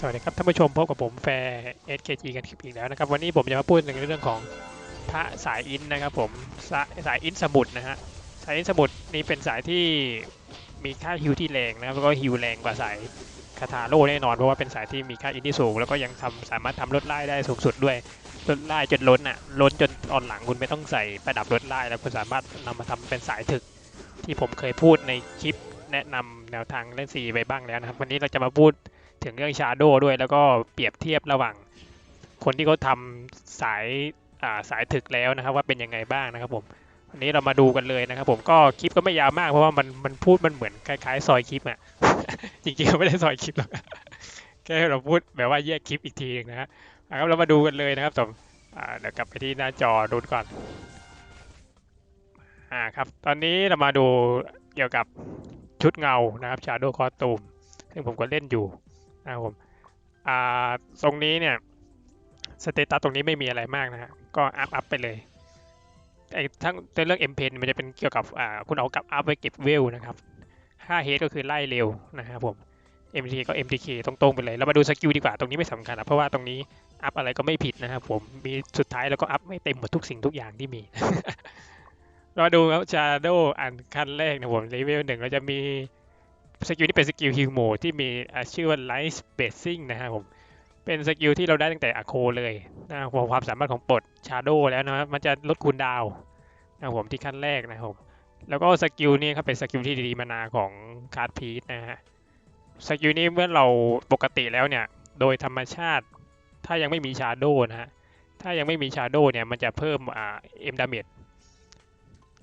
สวัสดีครับท่านผู้ชมพบกับผมแฟร์ SKG กันคลิปอีกแล้วนะครับวันนี้ผมจะมาพูดในเรื่องของพระสายอินนะครับผมสายสายอินสมุดนะฮะสายอินสมุดนี้เป็นสายที่มีค่าฮิวที่แรงนะครับแล้วก็ฮิวแรงกว่าสายคาถาโลแน่นอนเพราะว่าเป็นสายที่มีค่าอินที่สูง แล้วก็ยังทำสามารถทำลดไล่ได้สูงสุดด้วยลดไล่จนล้นอะล้นจนตอนหลังคุณไม่ต้องใส่ประดับลดไล่แล้วคุณสามารถนำมาทำเป็นสายถึกที่ผมเคยพูดในคลิปแนะนำแนวทางเล่นสีไปบ้างแล้วนะครับวันนี้เราจะมาพูด ถึงเรื่องชาโดด้วยแล้วก็เปรียบเทียบระหว่าง คนที่เขาทำสายสายถึกแล้วนะครับ ว่าเป็นยังไงบ้างนะครับผมวันนี้เรามาดูกันเลยนะครับ ผมก็คลิปก็ไม่ยาวมากเพราะว่ามันมันพูดมันเหมือนคล้ายๆ ซอยคลิปอะจริงๆก็ไม่ได้ซอยคลิปหรอกแค่เราพูดแบบว่าแยกคลิปอีกทีหนึงนะฮะครับเรามาดูกันเลยนะครับผมเดี๋ยวกลับไปที่หน้าจอดูก่อนอ่าครับ ตอนนี้เรามาดูเกี่ยวกับชุดเงานะครับชาโดคอตูมซึ่งผมก็เล่นอยู่ นะครับผมอ่าตรงนี้เนี่ยสเตตัสตรงนี้ไม่มีอะไรมากนะฮะก็อัพอัพไปเลยไอ้ทั้งเรื่อง M Pen มันจะเป็นเกี่ยวกับอ่าคุณเอากับอัพไว้เก็บเวลนะครับ5 h ก็คือไล่เร็วนะครับผม MT ก็ MTK ตรงๆไปเลยเรามาดูสกิลดีกว่าตรงนี้ไม่สำคัญนะเพราะว่าตรงนี้อัพอะไรก็ไม่ผิดนะครับผมมีสุดท้ายแล้วก็อัพไม่เต็มหมดทุกสิ่งทุกอย่างที่มี เราดูครับ Shadow อันขั้นแรกนะผมเลเวลหนึ่งเราจะมี สกิลที่เป็นสกิลฮิวโมที่มีชื่อว่า Light Spacing นะครับผมเป็นสกิลที่เราได้ตั้งแต่อโคเลยนะครับผมความสามารถของปลดชาโดแล้วนะครับมันจะลดคูลดาวนะครับผมที่ขั้นแรกนะครับผมแล้วก็สกิลนี้ครับเป็นสกิลที่ดีมานาของคาร์ดพีทนะฮะสกิลนี้เมื่อเราปกติแล้วเนี่ยโดยธรรมชาติ ถ้ายังไม่มีชาโดนะฮะถ้ายังไม่มีชาโดเนี่ยมันจะเพิ่มอ่าเอ็มดาเมจ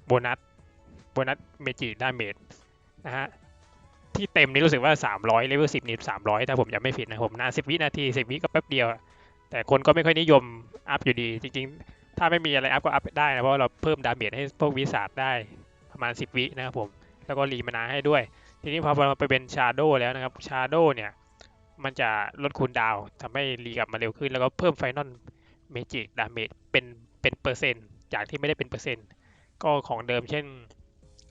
โบนัสโบนัสเมจิดาเมจนะฮะ ที่เต็มนี่รู้สึกว่า 300เลเวล10 นี่ 300 ถ้าผมจำไม่ผิดนะผมนาน 10 วินาที 10 วิก็แป๊บเดียว แต่คนก็ไม่ค่อยนิยมอัพอยู่ดี จริง ๆ ถ้าไม่มีอะไรอัพก็อัพได้นะ เพราะเราเพิ่มดาเมจให้พวกวิสาดได้ประมาณ 10 วินะครับผม แล้วก็รีมานาให้ด้วย ทีนี้พอเราไปเป็นชาโดแล้วนะครับชาโดเนี่ย มันจะลดคูลดาวน์ทำให้รีกลับมาเร็วขึ้น แล้วก็เพิ่มไฟนอลเมจิกดาเมจเป็นเป็นเปอร์เซ็นต์จากที่ไม่ได้เป็นเปอร์เซ็นต์ก็ของเดิมเช่น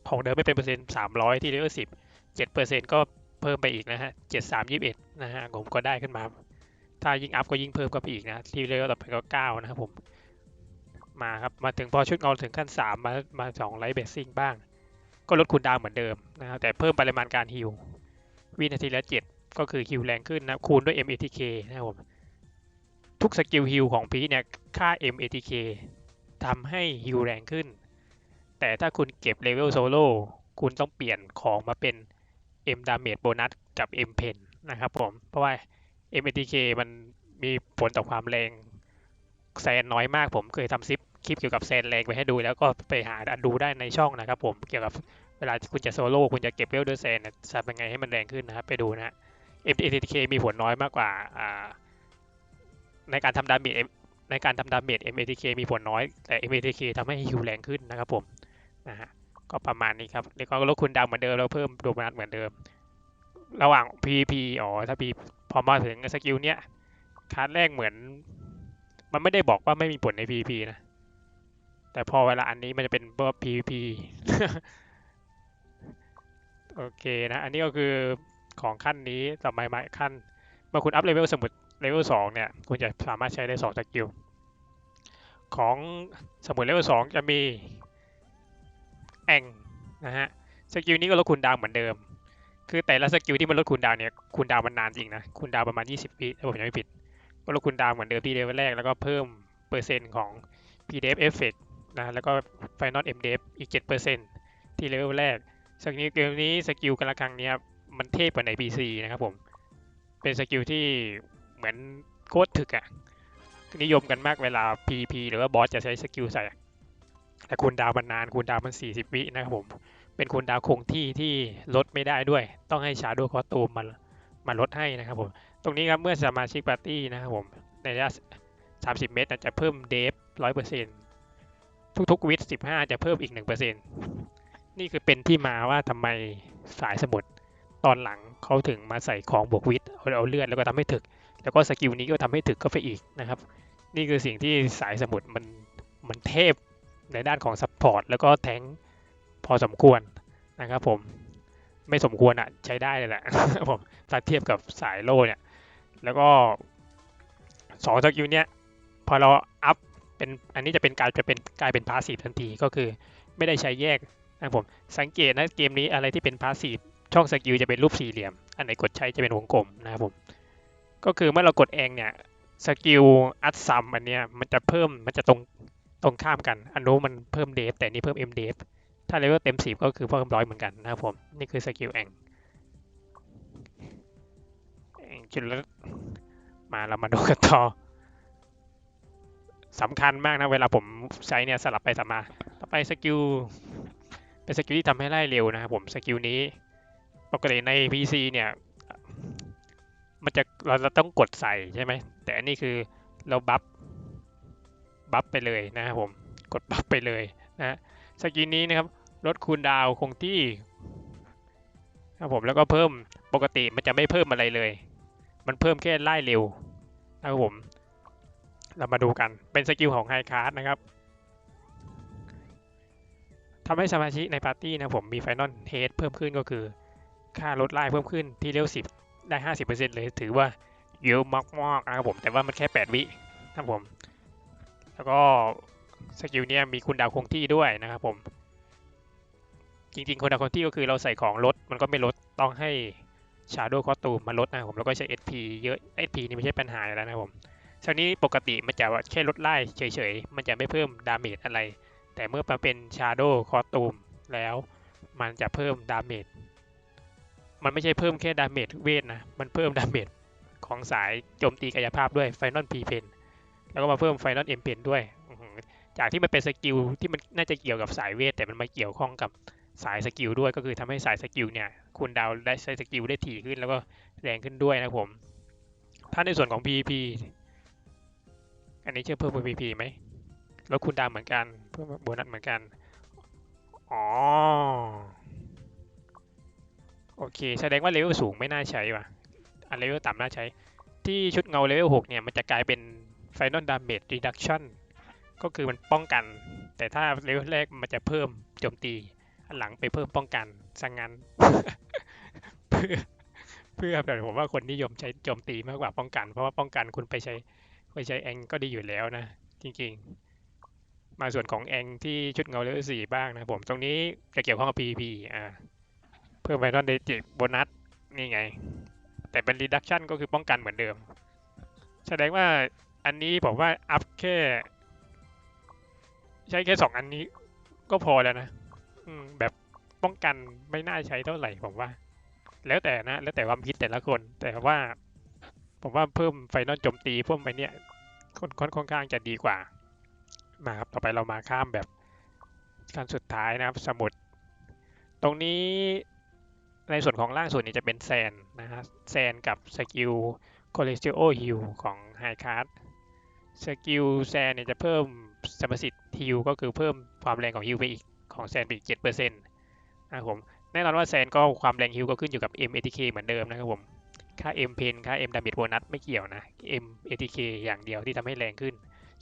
ของเดิมไม่เป็นเปอร์เซ็นต์300 ที่เลเวล10 7%ก็เพิ่มไปอีกนะฮะ 73 21 นะฮะผมก็ได้ขึ้นมา ถ้ายิ่งอัพก็ยิ่งเพิ่มก็ไปอีกนะ ที่เลเวลต่อไปก็ 9 นะครับผม มาครับ มาถึงพอชุดเงาถึงขั้น 3 มา มา2ไลท์เบสซิ่งบ้าง ก็ลดคูลดาวเหมือนเดิมนะครับ แต่เพิ่มปริมาณการฮิลวินาทีละ 7 ก็คือฮิลแรงขึ้นนะ คูณด้วย MATK นะครับผม ทุกสกิลฮิลของพีเนี่ย ค่า MATK ทำให้ฮิลแรงขึ้น แต่ถ้าคุณเก็บเลเวลโซโล่ คุณต้องเปลี่ยนของมาเป็น M Damage Bonus กับ M Pen นะครับผม เพราะว่า MATK มันมีผลต่อความแรงแซนน้อยมากผมเคยทำซิปคลิปเกี่ยวกับแซนแรงไปให้ดูแล้วก็ไปหาดูได้ในช่องนะครับผมเกี่ยวกับเวลาที่คุณจะโซโล่คุณจะเก็บเวลด้วยแซนเนี่ยจะเป็นไงให้มันแรงขึ้นนะครับไปดูนะฮะ MATK มีผลน้อยมากกว่าอ่าในการทำดาเมจในการทำดาเมจ MATK มีผลน้อยแต่ MATK ทำให้ฮิวแรงขึ้นนะครับผมนะฮะ ก็ประมาณนี้ครับแล้วก็ลดคุณดาวเหมือนเดิมแล้วเพิ่มโดนัทเหมือนเดิม ระหว่าง PVP อ๋อถ้า P พอมาถึงสกิลเนี้ยคาร์ดแรกเหมือน มันไม่ได้บอกว่าไม่มีผลใน PVP นะแต่พอเวลาอันนี้มันจะเป็นว่า PVP โอเคนะ อันนี้ก็คือของขั้นนี้ต่อไปมาขั้น เมื่อคุณอัพเลเวลสมุดเลเวลสองเนี่ย คุณจะสามารถใช้ได้สองสกิล ของสมุดเลเวลสองจะมี แองนะฮะสกิลนี้ก็ลดคูลดาวเหมือนเดิม คือแต่ละสกิลที่มันลดคูลดาวเนี่ยคูลดาวมันนานจริงนะคูลดาวประมาณ 20วิถ้าผมจำไม่ผิด ก็ลดคูลดาวเหมือนเดิมที่เลเวลแรกแล้วก็เพิ่มเปอร์เซ็นต์ของ PDF Effect นะแล้วก็ Final MDF อีก 7%ที่เลเวลแรกสกิลเกมนี้สกิลกันละครั้งเนี้ยมันเทพกว่าใน PC นะครับผม เป็นสกิลที่เหมือนโคตรถึกอะนิยมกันมากเวลา PVP หรือว่าบอสจะใช้สกิลใส่ แต่คูณดาวมันนานคูณดาวมัน 40 วินะครับผม เป็นคูณดาวคงที่ที่ลดไม่ได้ด้วย ต้องให้ชาโดคอตูมมามาลดให้นะครับผม ตรงนี้ครับเมื่อสมาชิกปาร์ตี้นะครับผม ในระยะ 30 เมตรจะเพิ่มเดฟ 100%ทุกๆวิท15 จะเพิ่มอีก 1%นี่คือเป็นที่มาว่าทำไมสายสมุดตอนหลังเขาถึงมาใส่ของบวกวิทเอาเอาเลือดแล้วก็ทำให้ถึก แล้วก็สกิลนี้ก็ทำให้ถึกก็ไปอีกนะครับ นี่คือสิ่งที่สายสมุดมันมันเทพ ในด้านของซัพพอร์ตแล้วก็แทงพอสมควรนะครับผมไม่สมควรอะใช้ได้เลยแหละผมถ้าเทียบกับสายโล่เนี่ย แล้วก็สองสกิลเนี้ยพอเราอัพเป็นอันนี้จะเป็นกลายจะเป็นกลายเป็นพาสซีฟทันทีก็คือไม่ได้ใช้แยกนะครับผมสังเกตนะเกมนี้อะไรที่เป็นพาสซีฟช่องสกิลจะเป็นรูปสี่เหลี่ยม อันไหนกดใช้จะเป็นวงกลมนะครับผมก็คือเมื่อเรากดเองเนี่ยสกิลอัดซัมอันเนี้ยมันจะเพิ่มมันจะตรง ตรงข้ามกัน อันนู้นมันเพิ่มเดฟแต่นี่เพิ่มเอ็มเดฟถ้าเลเวลเต็มสิบก็คือเพิ่มร้อยเหมือนกันนะครับผม นี่คือสกิลแองแองจุดแล้วมาเรามาดูกันต่อสำคัญมากนะเวลาผมใช้เนี่ยสลับไปสลับมา ต่อไปสกิลเป็นสกิลที่ทำให้ไล่เร็วนะครับผมสกิลนี้ปกติใน PC เนี่ย มันจะเราเราต้องกดใส่ใช่ไหมแต่อันนี้คือเราบัฟ บัฟไปเลยนะครับผมกดบัฟไปเลยนะสกิลนี้นะครับลดคูลดาวคงที่นะครับผมแล้วก็เพิ่มปกติมันจะไม่เพิ่มอะไรเลย มันเพิ่มแค่ไล่เร็วนะครับผม เรามาดูกันเป็นสกิลของไฮคาร์ดนะครับทำให้สมาชิกในปาร์ตี้นะผมมีไฟนอลเฮดเพิ่มขึ้นก็คือ ค่าลดไล่เพิ่มขึ้นที่เร็วสิบได้ห้าสิบเปอร์เซ็นต์เลยถือว่าเยอะมากๆนะครับผมแต่ว่ามันแค่แปดวินะครับผม แล้วก็สกิลเนี้ยมีคุณดาวคงที่ด้วยนะครับผม จริงๆคุณดาวคงที่ก็คือเราใส่ของลดมันก็ไม่ลดต้องให้ Shadow Costume มาลดนะครับผมแล้วก็ใช้ SP เยอะ SP นี่ไม่ใช่ปัญหาแล้วนะครับผมคราวนี้ปกติมันจะแค่ลดไล่เฉยๆ มันจะไม่เพิ่มดาเมจอะไร แต่เมื่อมาเป็น Shadow Costume แล้วมันจะเพิ่มดาเมจ มันไม่ใช่เพิ่มแค่ดาเมจเวทนะ มันเพิ่มดาเมจของสายโจมตีกายภาพด้วย Final P Pen แล้วก็มาเพิ่ม Final M Pen ด้วยอื้อหือจากที่มันเป็นสกิลที่มันน่าจะเกี่ยวกับสายเวท แต่มันมาเกี่ยวข้องกับสายสกิลด้วย ก็คือทำให้สายสกิลเนี่ยคูณดาวได้ใช้สกิลได้ถี่ขึ้นแล้วก็แรงขึ้นด้วยนะผม ถ้าในส่วนของ PVP อันนี้เชื่อเพิ่ม PVP ไหมแล้วคุณดาวเหมือนกันเพิ่มโบนัสเหมือนกัน อ๋อ โอเค แสดงว่าเลเวลสูงไม่น่าใช้ว่ะ อันเลเวลต่ำน่าใช้ ที่ชุดเงาเลเวล6เนี่ยมันจะกลายเป็น Final Damage Reduction ก็คือมันป้องกัน แต่ถ้าเลเวลแรกมันจะเพิ่มโจมตี อันหลังไปเพิ่มป้องกันสังงั้นเพื่อเพื่อแต่ผมว่าคนนิยมใช้โจมตีมากกว่าป้องกัน เพราะว่าป้องกันคุณไปใช้ไปใช้แองก็ดีอยู่แล้วนะ จริง ๆ มาส่วนของแองที่ชุดเงาเลเวลสี่บ้างนะผมตรงนี้จะเกี่ยวข้องกับ PVP อ่าเพิ่มไฟนอลเดจิโบนัสนี่ไง แต่เป็น reduction ก็คือป้องกันเหมือนเดิม แสดงว่า อันนี้ผมว่าอัพแค่ ใช้แค่สองอันนี้ก็พอแล้วนะอืมแบบป้องกันไม่น่าใช้เท่าไหร่ผมว่า แล้วแต่นะ แล้วแต่ความคิดแต่ละคน แต่ว่า ผมว่าเพิ่มไฟนอลโจมตีเพิ่มไปเนี่ยค่อนค่อนข้างจะดีกว่า มาครับต่อไปเรามาข้ามแบบขั้นสุดท้ายนะครับ สมุด ตรงนี้ในส่วนของล่างสุดนี่จะเป็นแซนนะฮะแซนกับสกิลคอเลสเตอรอลฮิลของไฮคาร์ด สกิลแซนเนี่ยจะเพิ่มสมรรถสิทธิ์ฮิลก็คือเพิ่มความแรงของฮิลไปอีกของแซนไปอีกเจ็ดเปอร์เซ็นต์นะครับผมแน่นอนว่าแซนก็ความแรงฮิลก็ขึ้นอยู่กับ M ATK เหมือนเดิมนะครับผมค่า M Pen ค่า M Damage Bonus ไม่เกี่ยวนะ M ATK อย่างเดียวที่ทำให้แรงขึ้น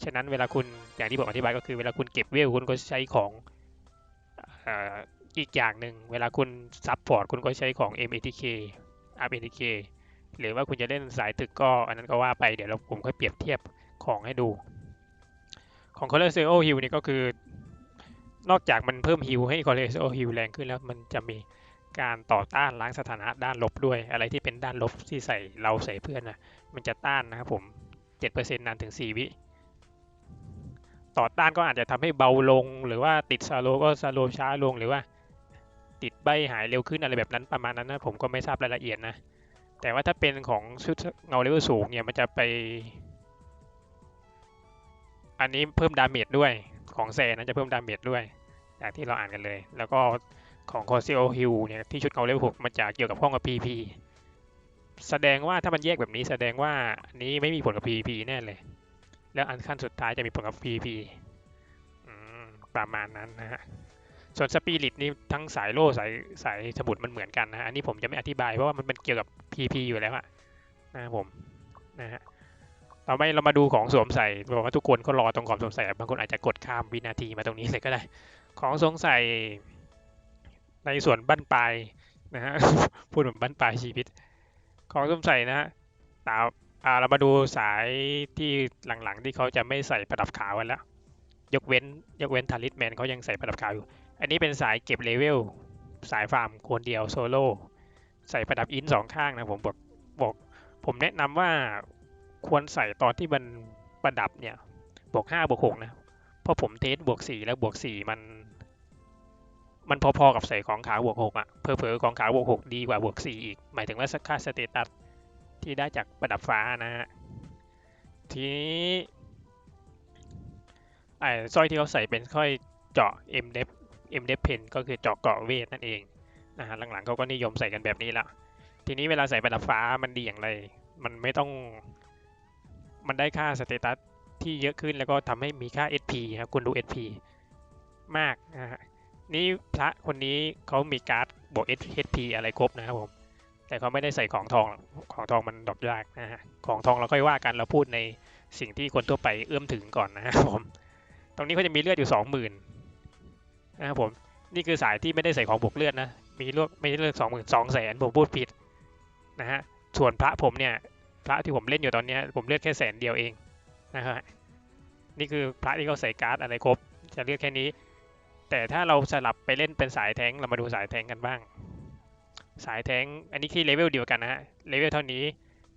ฉะนั้นเวลาคุณอย่างที่ผมอธิบายก็คือเวลาคุณเก็บเวลคุณก็ใช้ของอีกอย่างหนึ่งเวลาคุณซับพอร์ตคุณก็ใช้ของ M ATK Up ATK หรือว่าคุณจะเล่นสายตึกก็อันนั้นก็ว่าไปเดี๋ยวเราผมค่อยเปรียบเทียบ ของให้ดู ของ c o l o r s e o Heal นี่ก็คือนอกจากมันเพิ่มฮิลให้ c o l o r s e o Heal แรงขึ้นแล้วมันจะมีการต่อต้านล้างสถานะด้านลบด้วย อะไรที่เป็นด้านลบที่ใส่เราใส่เพื่อนนะมันจะต้านนะครับผม 7%นานถึง 4 วิ ต่อต้านก็อาจจะทำให้เบาลง หรือว่าติดซาโลก็ซาโลช้าลงหรือว่า ติดใบหายเร็วขึ้นอะไรแบบนั้นประมาณนั้นนะผมก็ไม่ทราบรายละเอียดนะ แต่ว่าถ้าเป็นของชุดเงาเลเวลสูงเนี่ยมันจะไป อันนี้เพิ่มดาเมจด้วย ของแซนนะจะเพิ่มดาเมจด้วย อย่างที่เราอ่านกันเลย แล้วก็ของคอซิโอฮิลเนี่ยที่ชุดเกาเลเวลหกมันจะเกี่ยวกับห้องกับ PP แสดงว่าถ้ามันแยกแบบนี้แสดงว่าอันนี้ไม่มีผลกับ PP แน่เลย แล้วอันขั้นสุดท้ายจะมีผลกับ PP ประมาณนั้นนะฮะ ส่วนสปิริตนี่ทั้งสายโล่สายสายสมุดมันเหมือนกันนะฮะ อันนี้ผมจะไม่อธิบายเพราะว่ามันเป็นเกี่ยวกับ PP อยู่แล้วอะนะครับผมนะฮะ ต่อไปเรามาดูของสวมใส่บอกว่าทุกคนก็รอตรงของสวมใส่บางคนอาจจะกดข้ามวินาทีมาตรงนี้เลยก็ได้ ของสวมใส่ในส่วนบั้นปลายนะฮะพูดเหมือนบั้นปลายชีวิต ของสวมใส่นะฮะตาอ่าเรามาดูสายที่หลังๆ ที่เขาจะไม่ใส่ประดับขาวกันแล้ว ยกเว้นยกเว้นทาริสแมนเขายังใส่ประดับขาวอยู่ อันนี้เป็นสายเก็บเลเวลสายฟาร์มคนเดียวโซโล่ใส่ประดับอินสองข้างนะผมบอกบอกผมแนะนำว่า ควรใส่ตอนที่มันประดับเนี่ยบวกห้าบวกหกนะเพราะผมเทสบวกสี่แล้วบวกสี่มัน มันพอๆกับใส่ของขาวบวกหกอะเพอเพอของขาวบวกหกดีกว่าบวกสี่อีก หมายถึงว่าค่าสเตตัสที่ได้จากประดับฟ้านะฮะทีนี้ไอ้สร้อยที่เขาใส่เป็นสร้อยเจาะ M d e p M d e p Pen ก็คือเจาะเกาะเวทนั่นเองนะฮะหลังๆเขาก็นิยมใส่กันแบบนี้ละทีนี้เวลาใส่ประดับฟ้ามันดีอย่างไร มันไม่ต้อง มันได้ค่าสเตตัสที่เยอะขึ้นแล้วก็ทำให้มีค่า SP ครับคุณดู SP มากนะฮะนี่พระคนนี้เขามีการ์ดบวก HP อะไรครบนะครับผม แต่เขาไม่ได้ใส่ของทองของทองมันดรอกยากนะฮะของทองเราค่อยว่ากันเราพูดในสิ่งที่คนทั่วไปเอื้อมถึงก่อนนะครับผม ตรงนี้เขาจะมีเลือดอยู่สองหมื่นนะครับผมนี่คือสายที่ไม่ได้ใส่ของบวกเลือดนะมีเลือดไม่ได้เลือดสองหมื่นสองแสนผมพูดผิดนะฮะส่วนพระผมเนี่ย พระที่ผมเล่นอยู่ตอนนี้ผมเลือดแค่แสนเดียวเองนะฮะนี่คือพระที่เขาใส่การ์ดอะไรครบ จะเลือกแค่นี้ แต่ถ้าเราสลับไปเล่นเป็นสายแทงเรามาดูสายแทงกันบ้าง สายแทงอันนี้ที่เลเวลเดียวกันนะฮะเลเวลเท่านี้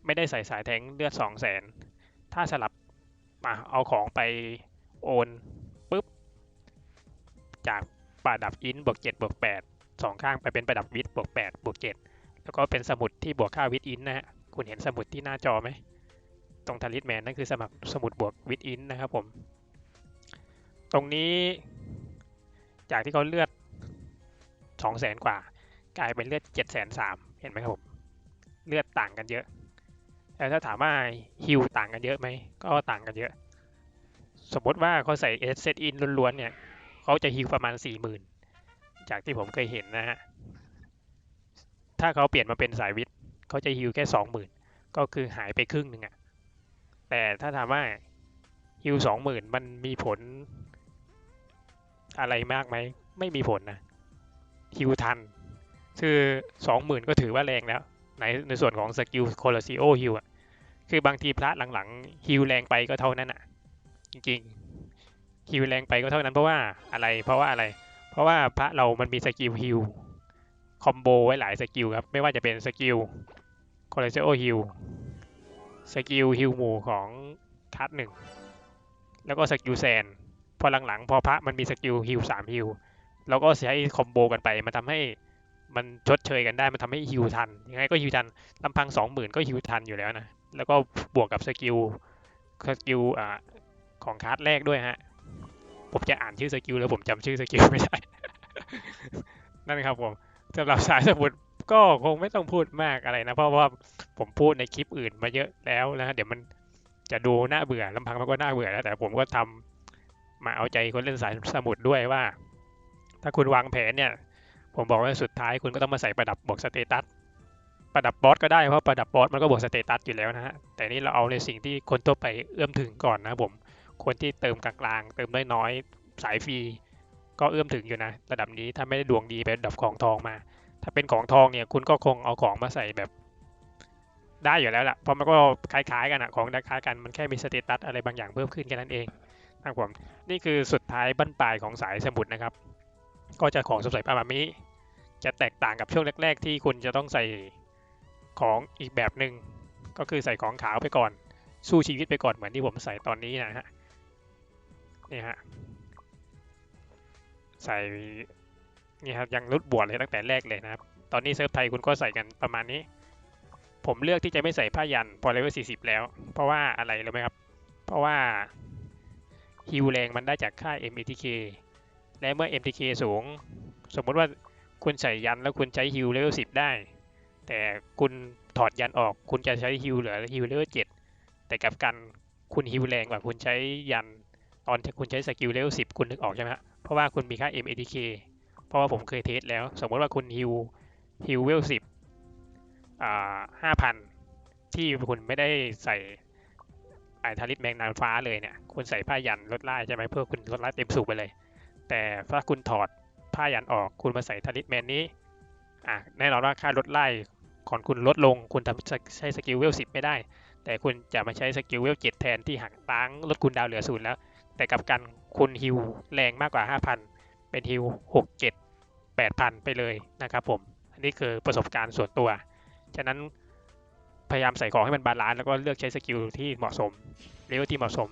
ไม่ได้ใส่สายแทงเลือดสองแสนถ้าสลับมาเอาของไปโอนปุ๊บจากประดับอินบวกเจ็ดบวกแปดสองข้างไปเป็นประดับวิทบวกแปดบวกเจ็ดแล้วก็เป็นสมุดที่บวกค่าวิทอินนะฮะ คุณเห็นสมุดที่หน้าจอไหม ตรงทาริสแมนนั่นคือสมัครสมุดบวกวิทอินนะครับผม ตรงนี้จากที่เขาเลือดสองแสนกว่า กลายเป็นเลือดเจ็ดแสนสามเห็นไหมครับผม เลือดต่างกันเยอะ แล้วถ้าถามว่าฮิวต่างกันเยอะไหม ก็ต่างกันเยอะ สมมติว่าเขาใส่เอสเซตอินล้วนๆเนี่ยเขาจะฮิวประมาณสี่หมื่นจากที่ผมเคยเห็นนะฮะ ถ้าเขาเปลี่ยนมาเป็นสายวิทย์ เขาจะฮิวแค่สองหมื่นก็คือหายไปครึ่งหนึ่งอะแต่ถ้าถามว่าฮิวสองหมื่นมันมีผล อะไรมากไหม ไม่มีผลนะฮิวทัน คือสองหมื่นก็ถือว่าแรงแล้ว ในในส่วนของสกิลโคลาซิโอฮิวอะคือบางทีพระหลังๆฮิวแรงไปก็เท่านั้นอะจริงๆฮิวแรงไปก็เท่านั้นเพราะว่าอะไรเพราะว่าอะไร เพราะว่าพระเรามันมีสกิลฮิวคอมโบไว้หลายสกิลครับ ไม่ว่าจะเป็นสกิล โคลาซิโอฮิวสกิลฮิวหมู่ของคัสหนึ่งแล้วก็สกิลแซนพอหลังๆ พอพระมันมีสกิลฮิวสามฮิวเราก็ใช้คอมโบกันไปมันทำให้มันชดเชยกันได้มันทำให้ฮิวทันยังไงก็ฮิวทันลำพังสองหมื่นก็ฮิวทันอยู่แล้วนะแล้วก็บวกกับสกิลสกิลอ่าของคาร์ดแรกด้วยฮะผมจะอ่านชื่อสกิลแล้วผมจำชื่อสกิลไม่ได้นั่นครับผมสำหรับสายสมุด ก็คงไม่ต้องพูดมากอะไรนะ เพราะว่าผมพูดในคลิปอื่นมาเยอะแล้วนะเดี๋ยวมันจะดูน่าเบื่อลำพังมันก็น่าเบื่อแล้ว แต่ผมก็ทำมาเอาใจคนเล่นสายสมุดด้วยว่า ถ้าคุณวางแผนเนี่ย ผมบอกว่าสุดท้ายคุณก็ต้องมาใส่ประดับบวกสเตตัสประดับบอสก็ได้เพราะประดับบอสมันก็บวกสเตตัสอยู่แล้วนะฮะแต่นี่เราเอาในสิ่งที่คนทั่วไปเอื้อมถึงก่อนนะผมคนที่เติมกลางๆ เติมน้อยๆสายฟรีก็เอื้อมถึงอยู่นะ ระดับนี้ถ้าไม่ได้ดวงดีไประดับของทองมา ถ้าเป็นของทองเนี่ยคุณก็คงเอาของมาใส่แบบได้อยู่แล้วล่ะเพราะมันก็คล้ายๆกันอะของคล้ายกันมันแค่มีสเตตัสอะไรบางอย่างเพิ่มขึ้นแค่นั้นเองนะครับผมนี่คือสุดท้ายบั้นปลายของสายสมุดนะครับ ก็จะของสดใสประมาณนี้จะแตกต่างกับช่วงแรก ๆ ที่คุณจะต้องใส่ของอีกแบบหนึ่งก็คือใส่ของขาวไปก่อน สู้ชีวิตไปก่อนเหมือนที่ผมใส่ตอนนี้นะฮะนี่ฮะใส่ นี่ครับยังรุดบวชเลยตั้งแต่แรกเลยนะครับ ตอนนี้เซิร์ฟไทยคุณก็ใส่กันประมาณนี้ ผมเลือกที่จะไม่ใส่ผ้ายันพอเลเวล40 แล้ว เพราะว่าอะไรรู้ไหมครับ เพราะว่าฮิวแรงมันได้จากค่า MTK และเมื่อ MTK สูง สมมติว่าคุณใส่ยันแล้วคุณใช้ฮิวเลเวล10 ได้ แต่คุณถอดยันออก คุณจะใช้ฮิวเหลือฮิวเลเวล7แต่กับกันคุณฮิวแรงกว่าคุณใช้ยันตอนที่คุณใช้สกิลเลเวล10 คุณนึกออกใช่ไหมฮะเพราะว่าคุณมีค่า MATK เพ ราะว่าผมเคยเทสแล้ว สมมติว่าคุณฮิวฮิวเวล10อ่า5,000ที่คุณไม่ได้ใส่ไอทาริสแมงนางฟ้าเลยเนี่ย คุณใส่ผ้ายันลดไล่ใช่ไหมเพื่อคุณลดไล่เต็มสูบไปเลย แต่ถ้าคุณถอดผ้ายันออกคุณมาใส่ทาริสแมนนี้อะแน่นอนว่าค่าลดไล่ของคุณลดลง คุณทำใช้สกิลเวล10ไม่ได้ แต่คุณจะมาใช้สกิลเวลเจ็ดแทนที่หักล้างลดคุณดาวเหลือศูนย์แล้ว แต่กับกันคุณฮิวแรงมากกว่า 5,000 เป็นฮิวหก เจ็ดแปดพันไปเลยนะครับผม อันนี้คือประสบการณ์ส่วนตัว ฉะนั้นพยายามใส่ของให้มันบาลานซ์แล้วก็เลือกใช้สกิลที่เหมาะสมเลเวลที่เหมาะสม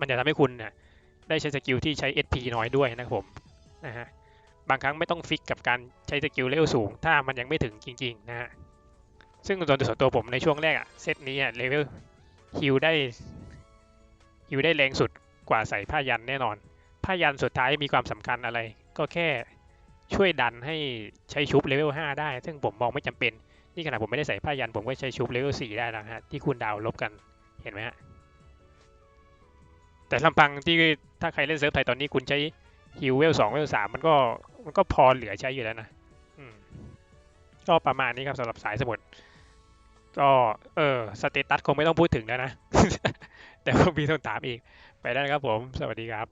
มันจะทำให้คุณเนี่ยได้ใช้สกิลที่ใช้ SP น้อยด้วยนะครับผมนะฮะบางครั้งไม่ต้องฟิกกับการใช้สกิลเลเวลสูง ถ้ามันยังไม่ถึงจริงๆนะฮะซึ่งโดยส่วนตัวผมในช่วงแรกอะเซตนี้อะเลเวลฮิวได้ฮิวได้แรงสุดกว่าใส่ผ้ายันแน่นอน ผ้ายันสุดท้ายมีความสำคัญอะไร ก็แค่ ช่วยดันให้ใช้ชุบเลเวล5ได้ ซึ่งผมมองไม่จำเป็น นี่ขนาดผมไม่ได้ใส่ผ้ายันผมก็ใช้ชุบเลเวล4ได้แล้วฮะ ที่คูณดาวลบกันเห็นไหมฮะ แต่ลำพังที่ถ้าใครเล่นเซิร์ฟไทยตอนนี้คุณใช้ฮิวเวลสองเวลสามมันก็มันก็พอเหลือใช้อยู่แล้วนะก็ประมาณนี้ครับสำหรับสายสมุดก็เออสเตตัสคงไม่ต้องพูดถึงแล้วนะ แต่พวกพี่ต้องถามอีก ไปได้ครับผม สวัสดีครับ